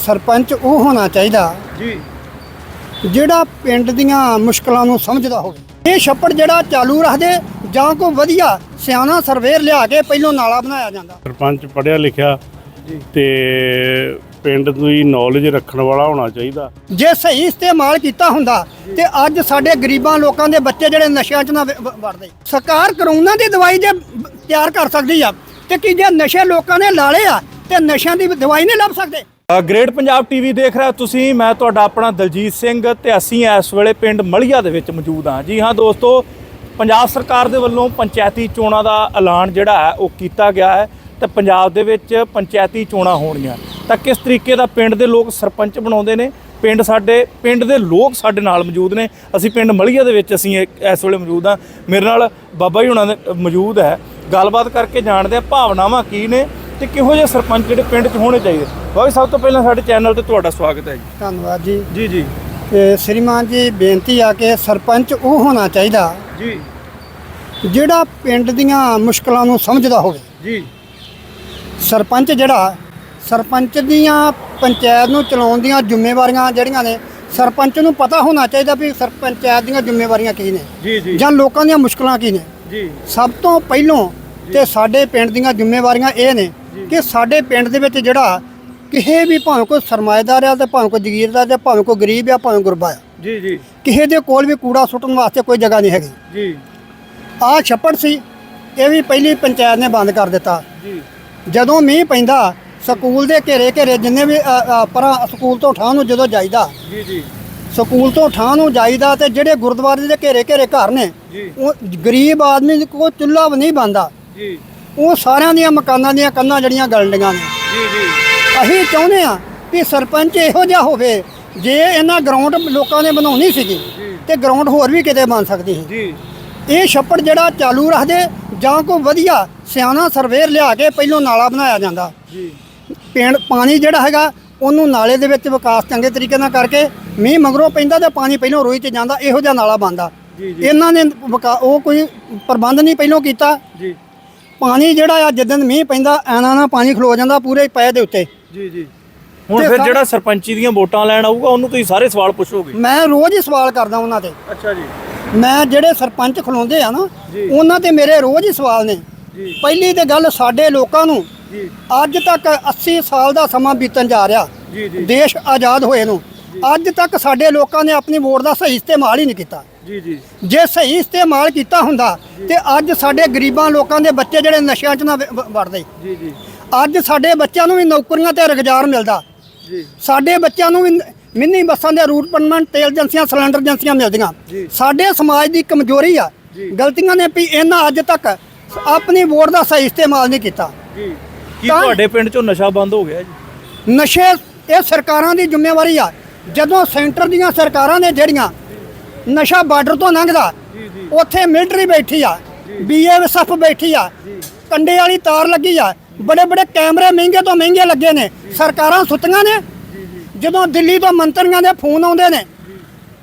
ਸਰਪੰਚ ਉਹ ਹੋਣਾ ਚਾਹੀਦਾ ਜੀ। ਜਿਹੜਾ ਪਿੰਡ ਦੀਆਂ ਮੁਸ਼ਕਲਾਂ ਨੂੰ ਸਮਝਦਾ ਹੋਵੇ। ਇਹ ਛੱਪੜ ਜਿਹੜਾ ਚਾਲੂ ਰੱਖਦੇ ਜਾਂ ਕੋਈ ਵਧੀਆ ਸਿਆਣਾ ਸਰਵੇਰ ਲਿਆ ਕੇ ਪਹਿਲੋਂ ਨਾਲਾ ਬਣਾਇਆ ਜਾਂਦਾ। ਸਰਪੰਚ ਪੜ੍ਹਿਆ ਲਿਖਿਆ ਤੇ ਪਿੰਡ ਦੀ ਨੌਲੇਜ ਰੱਖਣ ਵਾਲਾ ਹੋਣਾ ਚਾਹੀਦਾ। ਜੇ ਸਹੀ ਇਸਤੇਮਾਲ ਕੀਤਾ ਹੁੰਦਾ ਤੇ ਅੱਜ ਸਾਡੇ ਗਰੀਬਾਂ ਲੋਕਾਂ ਦੇ ਬੱਚੇ ਜਿਹੜੇ ਨਸ਼ਿਆਂ 'ਚ ਨਾ ਵੜਦੇ। ਸਰਕਾਰ ਕਰੋਨਾ ਦੀ ਦਵਾਈ ਜੇ ਤਿਆਰ ਕਰ ਸਕਦੀ ਆ ਤੇ ਕੀ ਜੇ ਨਸ਼ੇ ਲੋਕਾਂ ਨੇ ਲਾਲੇ ਆ ਤੇ ਨਸ਼ਿਆਂ ਦੀ ਦਵਾਈ ਨਹੀਂ ਲੱਭ ਸਕਦੇ? ਗ੍ਰੇਟ ਪੰਜਾਬ ਟੀਵੀ ਦੇਖ ਰਿਹਾ ਤੁਸੀਂ। ਮੈਂ ਤੁਹਾਡਾ ਆਪਣਾ ਦਲਜੀਤ ਸਿੰਘ ਤੇ ਅਸੀਂ ਇਸ ਵੇਲੇ ਪਿੰਡ ਮਲੀਆ ਦੇ ਵਿੱਚ ਮੌਜੂਦ ਹਾਂ। ਜੀ ਹਾਂ ਦੋਸਤੋ, ਪੰਜਾਬ ਸਰਕਾਰ ਦੇ ਵੱਲੋਂ ਪੰਚਾਇਤੀ ਚੋਣਾਂ ਦਾ ਐਲਾਨ ਜਿਹੜਾ ਹੈ, ਉਹ ਕੀਤਾ ਗਿਆ ਹੈ ਤੇ ਪੰਜਾਬ ਦੇ ਵਿੱਚ ਪੰਚਾਇਤੀ ਚੋਣਾਂ ਹੋਣੀਆਂ ਤਾਂ ਕਿਸ ਤਰੀਕੇ ਦਾ ਪਿੰਡ ਦੇ ਲੋਕ ਸਰਪੰਚ ਬਣਾਉਂਦੇ ਨੇ? ਪਿੰਡ ਸਾਡੇ, ਪਿੰਡ ਦੇ ਲੋਕ ਸਾਡੇ ਨਾਲ ਮੌਜੂਦ ਨੇ। ਅਸੀਂ ਪਿੰਡ ਮਲੀਆ ਦੇ ਵਿੱਚ ਅਸੀਂ ਇਸ ਵੇਲੇ ਮੌਜੂਦ ਹਾਂ। ਮੇਰੇ ਨਾਲ ਬਾਬਾ ਜੀ ਹੁਣਾਂ ਦੇ ਮੌਜੂਦ ਹੈ। ਗੱਲਬਾਤ ਕਰਕੇ ਜਾਣਦੇ ਆ ਭਾਵਨਾਵਾਂ ਕੀ ਨੇ ਤੇ ਕਿਹੋ ਜਿਹੇ ਸਰਪੰਚ ਜਿਹੜੇ ਪਿੰਡ 'ਚ ਹੋਣੇ ਚਾਹੀਦੇ? ਬਾਬਾ ਜੀ ਸਭ ਤੋਂ ਪਹਿਲਾਂ ਸਾਡੇ ਚੈਨਲ ਤੇ ਤੁਹਾਡਾ ਸਵਾਗਤ ਹੈ ਜੀ। ਧੰਨਵਾਦ ਜੀ। ਜੀ ਜੀ। ਤੇ ਸ੍ਰੀਮਾਨ ਜੀ ਬੇਨਤੀ ਆ ਕਿ ਸਰਪੰਚ ਉਹ ਹੋਣਾ ਚਾਹੀਦਾ ਜੀ। ਜਿਹੜਾ ਪਿੰਡ ਦੀਆਂ ਮੁਸ਼ਕਲਾਂ ਨੂੰ ਸਮਝਦਾ ਹੋਵੇ। ਜੀ। ਸਰਪੰਚ ਜਿਹੜਾ ਸਰਪੰਚ ਦੀਆਂ ਪੰਚਾਇਤ ਨੂੰ ਚਲਾਉਣ ਦੀਆਂ ਜ਼ਿੰਮੇਵਾਰੀਆਂ ਜਿਹੜੀਆਂ ਨੇ ਸਰਪੰਚ ਨੂੰ ਪਤਾ ਹੋਣਾ ਚਾਹੀਦਾ ਵੀ ਸਰਪੰਚਾਇਤ ਦੀਆਂ ਜ਼ਿੰਮੇਵਾਰੀਆਂ ਕੀ ਨੇ। ਜੀ ਜੀ। ਜਾਂ ਲੋਕਾਂ ਦੀਆਂ ਮੁਸ਼ਕਲਾਂ ਕੀ ਨੇ। ਜੀ। ਸਭ ਤੋਂ ਪਹਿਲੋਂ ਤੇ ਸਾਡੇ ਪਿੰਡ ਦੀਆਂ ਜ਼ਿੰਮੇਵਾਰੀਆਂ ਇਹ ਨੇ ਕਿ ਸਾਡੇ ਪਿੰਡ ਦੇ ਵਿੱਚ ਜਿਹੜਾ ਕਿਸੇ ਵੀ ਭਾਵੇਂ ਕੋਈ ਸਰਮਾਏਦਾਰ ਆ ਤੇ ਭਾਵੇਂ ਕੋਈ ਜ਼ਗੀਰਦਾਰ ਤੇ ਭਾਵੇਂ ਕੋਈ ਗਰੀਬ ਆ ਭਾਵੇਂ ਗੁਰਬਾ ਆ ਜੀ ਜੀ। ਕਿਸੇ ਦੇ ਕੋਲ ਵੀ ਕੂੜਾ ਸੁੱਟਣ ਵਾਸਤੇ ਕੋਈ ਜਗ੍ਹਾ ਨਹੀਂ ਹੈਗੀ। ਜੀ। ਆਹ ਛੱਪੜ ਸੀ ਇਹ ਵੀ ਪਹਿਲੀ ਪੰਚਾਇਤ ਨੇ ਬੰਦ ਕਰ ਦਿੱਤਾ। ਜੀ। ਜਦੋਂ ਮੀਂਹ ਪੈਂਦਾ ਸਕੂਲ ਦੇ ਘੇਰੇ ਘੇਰੇ ਜਿੰਨੇ ਵੀ ਪਰਾਂ ਸਕੂਲ ਤੋਂ ਠਾਂ ਨੂੰ ਜਦੋਂ ਜਾਈਦਾ ਜੀ ਜੀ। ਸਕੂਲ ਤੋਂ ਠਾਂ ਨੂੰ ਜਾਈਦਾ ਤੇ ਜਿਹੜੇ ਗੁਰਦੁਆਰੇ ਦੇ ਘੇਰੇ ਘੇਰੇ ਘਰ ਨੇ ਉਹ ਗਰੀਬ ਆਦਮੀ ਕੋ ਚੁੱਲ੍ਹਾ ਵੀ ਨਹੀਂ ਬੰਦਾ ਜੀ। ਉਹ ਸਾਰਿਆਂ ਦੀਆਂ ਮਕਾਨਾਂ ਦੀਆਂ ਕੰਧਾਂ ਜਿਹੜੀਆਂ ਗਲਣਡੀਆਂ ਨੇ। ਜੀ ਜੀ। ਅਸੀਂ ਚਾਹੁੰਦੇ ਆ ਕਿ ਸਰਪੰਚ ਇਹੋ ਜਿਹਾ ਹੋਵੇ ਜੇ ਇਹਨਾਂ ਗਰਾਊਂਡ ਲੋਕਾਂ ਨੇ ਬਣਾਉਣੀ ਸੀਗੀ ਤੇ ਗਰਾਊਂਡ ਹੋਰ ਵੀ ਕਿਤੇ ਬਣ ਸਕਦੀ ਸੀ। ਜੀ। ਇਹ ਛੱਪੜ ਜਿਹੜਾ ਚਾਲੂ ਰੱਖਦੇ ਜਾਂ ਕੋਈ ਵਧੀਆ ਸਿਆਣਾ ਸਰਵੇਰ ਲਿਆ ਕੇ ਪਹਿਲੋਂ ਨਾਲਾ ਬਣਾਇਆ ਜਾਂਦਾ। ਜੀ। ਪਿੰਡ ਪਾਣੀ ਜਿਹੜਾ ਹੈਗਾ ਉਹਨੂੰ ਨਾਲੇ ਦੇ ਵਿੱਚ ਵਿਕਾਸ ਚੰਗੇ ਤਰੀਕੇ ਨਾਲ ਕਰਕੇ ਮੀਂਹ ਮਗਰੋਂ ਪੈਂਦਾ ਤੇ ਪਾਣੀ ਪਹਿਲੋਂ ਰੋਈ ਤੇ ਜਾਂਦਾ ਇਹੋ ਜਿਹਾ ਨਾਲਾ ਬਣਦਾ। ਇਹਨਾਂ ਨੇ ਉਹ ਕੋਈ ਪ੍ਰਬੰਧ ਨਹੀਂ ਪਹਿਲੋਂ ਕੀਤਾ। ਜੀ। ਪਾਣੀ ਜਿਹੜਾ ਆ ਜਦੋਂ ਮੀਂਹ ਪੈਂਦਾ ਐਨਾ ਨਾ ਪਾਣੀ ਖਲੋ ਜਾਂਦਾ ਪੂਰੇ ਪੈ ਦੇ ਉੱਤੇ। ਜੀ ਜੀ। ਹੁਣ ਤੇ ਫਿਰ ਸਾ- ਜਿਹੜਾ ਸਰਪੰਚੀ ਦੀਆਂ ਵੋਟਾਂ ਲੈਣ ਆਊਗਾ ਉਹਨੂੰ ਤੁਸੀਂ ਸਾਰੇ ਸਵਾਲ ਪੁੱਛੋਗੇ? ਮੈਂ ਰੋਜ਼ ਹੀ ਸਵਾਲ ਕਰਦਾ ਉਹਨਾਂ ਤੇ। ਅੱਛਾ ਜੀ। ਮੈਂ ਜਿਹੜੇ ਸਰਪੰਚ ਖਲੋਂਦੇ ਆ ਨਾ ਜੀ। ਉਹਨਾਂ ਤੇ ਮੇਰੇ ਰੋਜ਼ ਹੀ ਸਵਾਲ ਨੇ। ਜੀ। ਪਹਿਲੀ ਤੇ ਗੱਲ ਸਾਡੇ ਲੋਕਾਂ ਨੂੰ ਜੀ। ਅੱਜ ਤੱਕ 80 ਸਾਲ ਦਾ ਸਮਾਂ ਬੀਤਣ ਜਾ ਰਿਹਾ। ਜੀ ਜੀ। ਦੇਸ਼ ਆਜ਼ਾਦ ਹੋਏ ਨੂੰ। ਅੱਜ ਤੱਕ ਸਾਡੇ ਲੋਕਾਂ ਨੇ ਆਪਣੀ ਵੋਟ ਦਾ ਸਹੀ ਇਸਤੇਮਾਲ ਹੀ ਨਹੀਂ ਕੀਤਾ। ਜੀ ਜੀ। ਜੇ ਸਹੀ ਇਸਤੇਮਾਲ ਕੀਤਾ ਹੁੰਦਾ ਤੇ ਅੱਜ ਸਾਡੇ ਗਰੀਬਾਂ ਲੋਕਾਂ ਦੇ ਬੱਚੇ ਜਿਹੜੇ ਨਸ਼ਿਆਂ 'ਚ ਨਾ ਵ- ਵੜਦੇ। ਜੀ ਜੀ। ਅੱਜ ਸਾਡੇ ਬੱਚਿਆਂ ਨੂੰ ਵੀ ਨੌਕਰੀਆਂ ਤੇ ਰੁਜ਼ਗਾਰ ਮਿਲਦਾ। ਜੀ। ਸਾਡੇ ਬੱਚਿਆਂ ਨੂੰ ਵੀ ਨ- ਮਿੰਨੀ ਬੱਸਾਂ ਦੇ ਰੂਟ ਪਰਮਨੈਂਟ ਤੇਲ ਏਜੰਸੀਆਂ ਸਿਲੰਡਰ ਏਜੰਸੀਆਂ ਮਿਲਦੀਆਂ। ਜੀ। ਸਾਡੇ ਸਮਾਜ ਦੀ ਕਮਜ਼ੋਰੀ ਆ। ਜੀ। ਗਲਤੀਆਂ ਨੇ ਵੀ ਇਹਨਾਂ ਅੱਜ ਤੱਕ ਆਪਣੀ ਵੋਟ ਦਾ ਸਹੀ ਇਸਤੇਮਾਲ ਨਹੀਂ ਕੀਤਾ। ਜੀ। ਕੀ ਤਾਂ- ਤੁਹਾਡੇ ਪਿੰਡ ਚੋਂ ਨਸ਼ਾ ਬੰਦ ਹੋ ਗਿਆ ਜੀ? ਨਸ਼ੇ ਇਹ ਸਰਕਾਰਾਂ ਦੀ ਜ਼ਿੰਮੇਵਾਰੀ ਆ। ਜਦੋਂ ਸੈਂਟਰ ਦੀਆਂ ਸਰਕਾਰਾਂ ਨੇ ਜਿਹੜੀਆਂ ਨਸ਼ਾ ਬਾਰਡਰ ਤੋਂ ਲੰਘਦਾ। ਉੱਥੇ ਮਿਲਟਰੀ ਬੈਠੀ ਆ ਬੀਐਸਐਫ ਬੈਠੀ ਆ ਕੰਡੇ ਵਾਲੀ ਤਾਰ ਲੱਗੀ ਆ ਬੜੇ ਬੜੇ ਕੈਮਰੇ ਮਹਿੰਗੇ ਤੋਂ ਮਹਿੰਗੇ ਲੱਗੇ ਨੇ ਸਰਕਾਰਾਂ ਸੁੱਤੀਆਂ ਨੇ। ਜਦੋਂ ਦਿੱਲੀ ਤੋਂ ਮੰਤਰੀਆਂ ਦੇ ਫੋਨ ਆਉਂਦੇ ਨੇ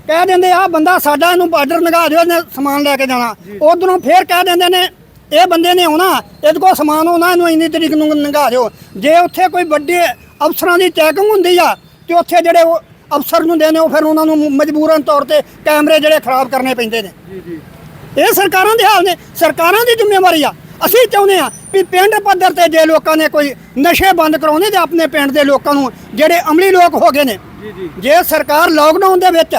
ਕਹਿ ਦਿੰਦੇ ਆ ਬੰਦਾ ਸਾਡਾ ਇਹਨੂੰ ਬਾਰਡਰ ਲੰਘਾ ਦਿਓ ਇਹਨੇ ਸਮਾਨ ਲੈ ਕੇ ਜਾਣਾ। ਉਧਰੋਂ ਫੇਰ ਕਹਿ ਦਿੰਦੇ ਨੇ ਇਹ ਬੰਦੇ ਨੇ ਆਉਣਾ ਇਹਦੇ ਕੋਲ ਸਮਾਨ ਆਉਣਾ ਇਹਨੂੰ ਇੰਨੀ ਤਰੀਕ ਨੂੰ ਲੰਘਾ ਦਿਓ। ਜੇ ਉੱਥੇ ਕੋਈ ਵੱਡੇ ਅਫਸਰਾਂ ਦੀ ਚੈਕਿੰਗ ਹੁੰਦੀ ਆ ਤੇ ਉੱਥੇ ਜਿਹੜੇ ਅਫਸਰ ਨੂੰ ਦੇਣੇ ਉਹ ਫਿਰ ਉਹਨਾਂ ਨੂੰ ਮਜਬੂਰਨ ਤੌਰ ਤੇ ਕੈਮਰੇ ਜਿਹੜੇ ਖਰਾਬ ਕਰਨੇ ਪੈਂਦੇ ਨੇ। ਜੀ ਜੀ। ਇਹ ਸਰਕਾਰਾਂ ਦੇ ਹਾਲ ਨੇ ਸਰਕਾਰਾਂ ਦੀ ਜ਼ਿੰਮੇਵਾਰੀ ਆ। ਅਸੀਂ ਚਾਹੁੰਦੇ ਆ ਵੀ ਪਿੰਡ ਪੱਧਰ ਤੇ ਜੇ ਲੋਕਾਂ ਨੇ ਕੋਈ ਨਸ਼ੇ ਬੰਦ ਕਰਾਉਣੇ ਤੇ ਆਪਣੇ ਪਿੰਡ ਦੇ ਲੋਕਾਂ ਨੂੰ ਜਿਹੜੇ ਅਮਲੀ ਲੋਕ ਹੋ ਗਏ ਨੇ ਜੀ ਸਰਕਾਰ ਲਾਕਡਾਊਨ ਦੇ ਵਿੱਚ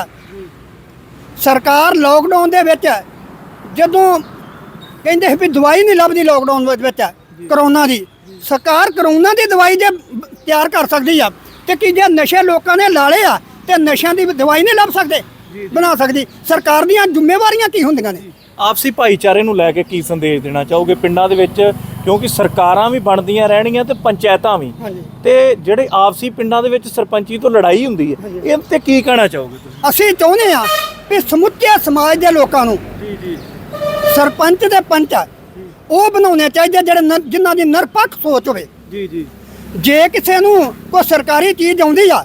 ਸਰਕਾਰ ਲਾਕਡਾਊਨ ਦੇ ਵਿੱਚ ਜਦੋਂ ਕਹਿੰਦੇ ਸੀ ਵੀ ਦਵਾਈ ਨਹੀਂ ਲੱਭਦੀ ਲਾਕਡਾਊਨ ਵਿੱਚ ਵਿੱਚ ਕਰੋਨਾ ਦੀ ਸਰਕਾਰ ਕਰੋਨਾ ਦੀ ਦਵਾਈ ਜੇ ਬ- ਤਿਆਰ ਕਰ ਸਕਦੀ ਆ ਤੇ ਕੀ ਜੇ ਨਸ਼ੇ ਲੋਕਾਂ ਨੇ ਲਾਲੇ ਆ ਤੇ ਨਸ਼ਿਆਂ ਦੀ ਦਵਾਈ ਨਹੀਂ ਲੱਭ ਸਕਦੇ? ਬਣਾ ਸਕਦੀ। ਸਰਕਾਰ ਦੀਆਂ ਜ਼ਿੰਮੇਵਾਰੀਆਂ ਕੀ ਹੁੰਦੀਆਂ ਨੇ? ਆਪਸੀ ਭਾਈਚਾਰੇ ਨੂੰ ਲੈ ਕੇ ਕੀ ਸੰਦੇਸ਼ ਦੇਣਾ ਚਾਹੋਗੇ ਪਿੰਡਾਂ ਦੇ ਵਿੱਚ? ਕਿਉਂਕਿ ਸਰਕਾਰਾਂ ਵੀ ਬਣਦੀਆਂ ਰਹਿਣਗੀਆਂ ਤੇ ਪੰਚਾਇਤਾਂ ਵੀ। ਤੇ ਜਿਹੜੇ ਆਪਸੀ ਪਿੰਡਾਂ ਦੇ ਵਿੱਚ ਸਰਪੰਚੀ ਤੋਂ ਲੜਾਈ ਹੁੰਦੀ ਹੈ ਇਹ ਤੇ ਕੀ ਕਹਿਣਾ ਚਾਹੋਗੇ ਤੁਸੀਂ? ਅਸੀਂ ਚਾਹੁੰਦੇ ਆ ਵੀ ਸਮੁੱਚੇ ਸਮਾਜ ਦੇ ਲੋਕਾਂ ਨੂੰ ਜੀ ਜੀ। ਸਰਪੰਚ ਤੇ ਪੰਚ ਉਹ ਬਣਾਉਣੇ ਚਾਹੀਦੇ ਜਿਹੜੇ ਜਿਨ੍ਹਾਂ ਦੀ ਨਿਰਪੱਖ ਸੋਚ ਹੋਵੇ। ਜੀ ਜੀ। ਜੇ ਕਿਸੇ ਨੂੰ ਕੋਈ ਸਰਕਾਰੀ ਚੀਜ਼ ਆਉਂਦੀ ਆ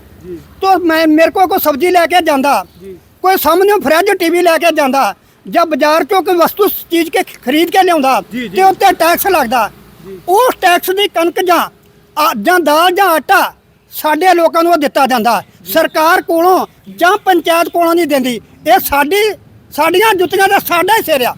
ਤਾਂ ਮੈਂ ਮੇਰੇ ਕੋਲ ਕੋਈ ਸਬਜ਼ੀ ਲੈ ਕੇ ਜਾਂਦਾ ਕੋਈ ਸਾਹਮਣੇ ਫਰਿੱਜ ਟੀਵੀ ਲੈ ਕੇ ਜਾਂਦਾ ਜਾਂ ਬਾਜ਼ਾਰ ਚੋਂ ਕੋਈ ਵਸਤੂ ਚੀਜ਼ ਕੇ ਖਰੀਦ ਕੇ ਲਿਆਉਂਦਾ। ਤੇ ਉੱਤੇ ਟੈਕਸ ਲੱਗਦਾ। ਉਸ ਟੈਕਸ ਦੀ ਕਣਕ ਜਾਂ ਜਾਂ ਦਾਲ ਜਾਂ ਆਟਾ ਸਾਡੇ ਲੋਕਾਂ ਨੂੰ ਦਿੱਤਾ ਜਾਂਦਾ। ਸਰਕਾਰ ਕੋਲੋਂ ਜਾਂ ਪੰਚਾਇਤ ਕੋਲੋਂ ਨਹੀਂ ਦਿੰਦੀ। ਇਹ ਸਾਡੀ ਸਾਡੀਆਂ ਜੁੱਤੀਆਂ ਦਾ ਸਾਡਾ ਹੀ ਸਿਰ ਆ।